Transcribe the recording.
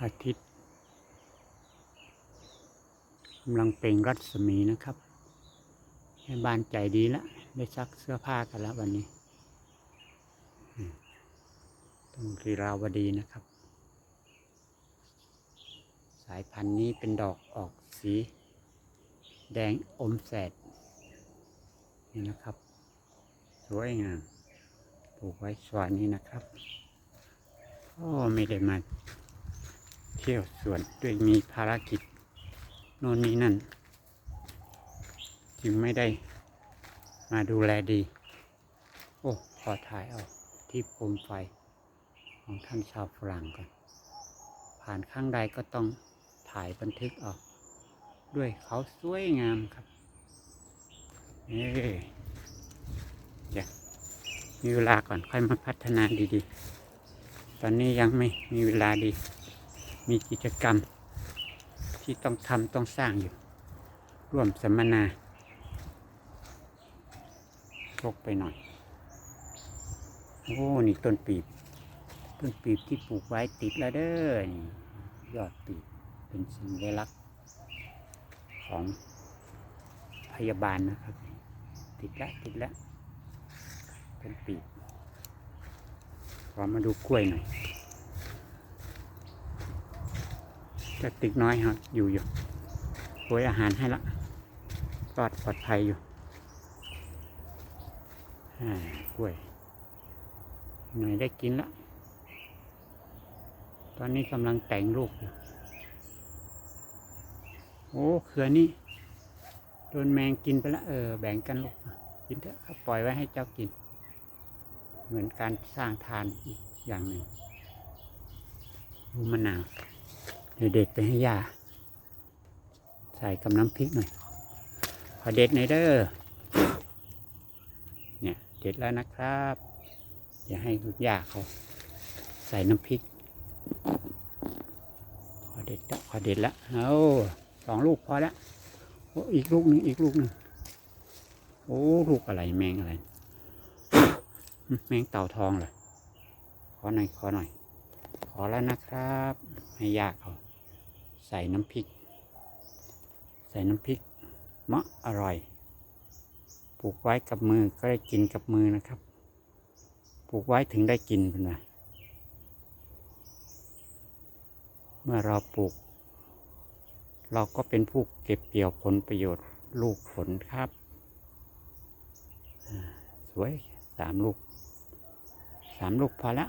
อาทิตย์กำลังเปล่งรัศมีนะครับแม่บ้านใจดีแล้วได้ซักเสื้อผ้ากันแล้ววันนี้ตรงรีราวดีนะครับ สายพันธุ์นี้เป็นดอกออกสี แดงอมแสดนี่นะครับ สวยงามปลูกไว้สวนนี้นะครับ โอ้ไม่ได้มาเที่ยวสวนด้วยมีภารกิจโน่นนี่นั่น จึงไม่ได้มาดูแลดี โอ้ขอถ่ายเอาที่โคมไฟของท่านชาวฝรั่งก่อน ผ่านข้างใดก็ต้องถ่ายบันทึกเอาด้วยเขาสวยงามครับเอ้เดี๋ยวมีเวลาก่อนค่อยมาพัฒนาดีๆ ตอนนี้ยังไม่มีเวลาดี มีกิจกรรม ที่ต้องทำต้องสร้างอยู่ ร่วมสัมมนาลกไปหน่อย โอ้ นี่ต้นปีบ ต้นปีบที่ปลูกไว้ติดแล้วเด้อนี่ยอดปีบเป็นสัญลักษณ์ของพยาบาลนะครับ ติดแล้วติดแล้วเป็นปีก ขอมาดูกล้วยหน่อยกระติกน้อยครับอยู่อยู่โวยอาหารให้ละปลอดปลอดภัยอยู่อ่ากล้วยหน่อยได้กินละตอนนี้กำลังแต่งลูกอยู่โอ้เครือนี่โดนแมงกินไปล้วเออแบ่งกันลูกกินเถอะปล่อยไว้ให้เจ้ากิน เหมือนการสร้างทานอีกอย่างหนึ่งดูมะนาวเดเด็ดไปให้ย่าใส่กับน้ำพริกหน่อยขอเด็ดหน่อยเด้อเนี่ยเด็ดแล้วนะครับอย่าให้คุณย่าเขาใส่น้ำพริกขอเด็ดละขอเด็ดละเอาสองลูกพอแล้วอีกลูกหนึ่งอีกลูกหนึ่งโอ้ลูกอะไรแมงอะไร แมงเต่าทองเหรอขอหน่อยขอหน่อย ขอแล้วนะครับให้ยากเขาใส่น้ำพริก ใส่น้ำพริกมะอร่อย ปลูกไว้กับมือก็ได้กินกับมือนะครับ ปลูกไว้ถึงได้กินเป็นไงเมื่อเราปลูก เราก็เป็นผู้เก็บเกี่ยวผลประโยชน์ลูกผลครับ สวยสามลูก สามลูกพอละ